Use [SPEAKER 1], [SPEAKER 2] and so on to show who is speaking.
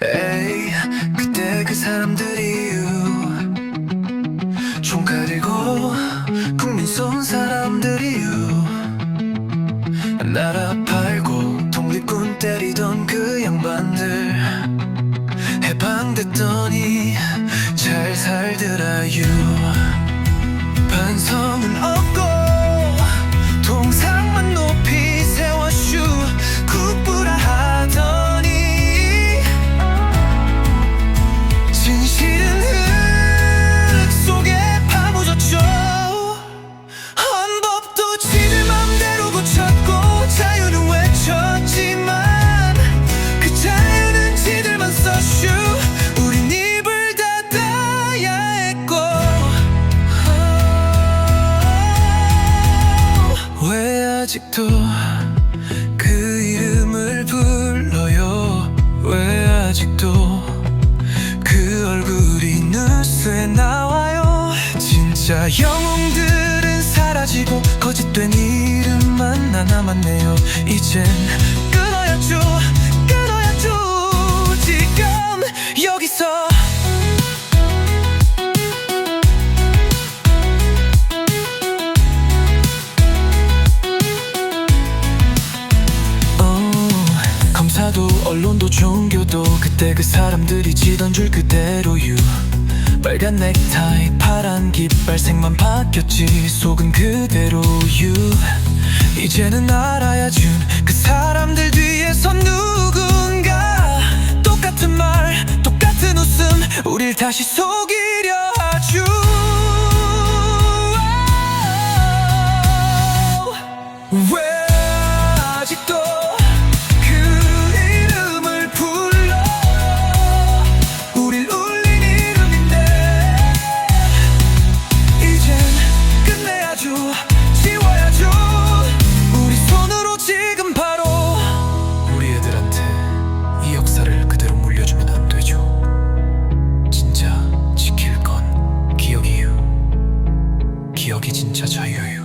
[SPEAKER 1] 에이 그때 그 사람들이유. 총칼 들고 국민 쏜 사람들이유. 나라 팔고 독립군 때리던 그 양반들. 해방됐더니 잘 살더라 유. 반성은 없고 그 이름을 불러요. 왜 아직도 그 얼굴이 뉴스에 나와요? 진짜 영웅들은 사라지고 거짓된 이름만 남았네요. 이젠 끊어야죠 언론도 종교도 그때 그 사람들이 지던 줄 그대로유. 빨간 넥타이 파란 깃발 색만 바뀌었지. 속은 그대로유. 이제는 알아야 준 그 사람들 뒤에서 누군가. 똑같은 말 똑같은 웃음. 우릴 다시 속 진짜 자유예요